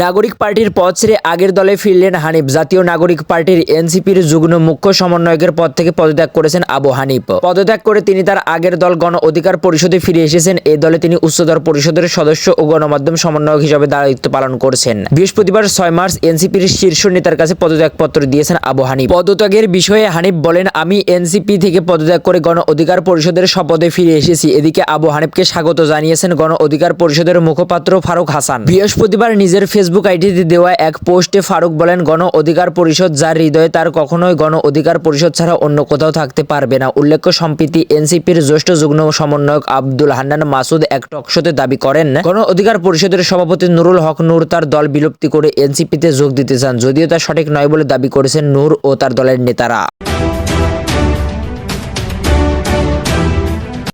নাগরিক পার্টির পদ ছেড়ে আগের দলে ফিরলেন হানিফ। জাতীয় নাগরিক পার্টির এনসিপির যুগ্ম মুখ্য সমন্বয়কের পদ থেকে পদত্যাগ করেছেন আবু হানিফ। পদত্যাগ করে তিনি তার আগের দল গণ অধিকার পরিষদে ফিরে এসেছেন। এই দলে তিনি উচ্চতর পরিষদের সদস্য ও গণমাধ্যম সমন্বয়ক হিসেবে দায়িত্ব পালন করছেন। বৃহস্পতিবার ছয় মার্চ এনসিপির শীর্ষ নেতার কাছে পদত্যাগপত্র দিয়েছেন আবু হানিফ। পদত্যাগের বিষয়ে হানিফ বলেন, আমি এনসিপি থেকে পদত্যাগ করে গণ অধিকার পরিষদের শপথে ফিরে এসেছি। এদিকে আবু হানিফকে স্বাগত জানিয়েছেন গণ অধিকার পরিষদের মুখপাত্র ফারুক হাসান। বৃহস্পতিবার নিজের ফেসবুক আইডিতে দেওয়া এক পোস্টে ফারুক বলেন, গণ অধিকার পরিষদ যার হৃদয়ে তার কখনোই গণ অধিকার পরিষদ ছাড়া অন্য কোথাও থাকতে পারবে না। উল্লেখ্য, সম্প্রতি এনসিপির জ্যেষ্ঠ যুগ্ম সমন্বয়ক আব্দুল হান্নান মাসুদ এক টকশোতে দাবি করেন, গণ অধিকার পরিষদের সভাপতি নুরুল হক নূর তার দল বিলুপ্তি করে এনসিপিতে যোগ দিতে চান, যদিও তা সঠিক নয় বলে দাবি করেছেন নূর ও তার দলের নেতারা।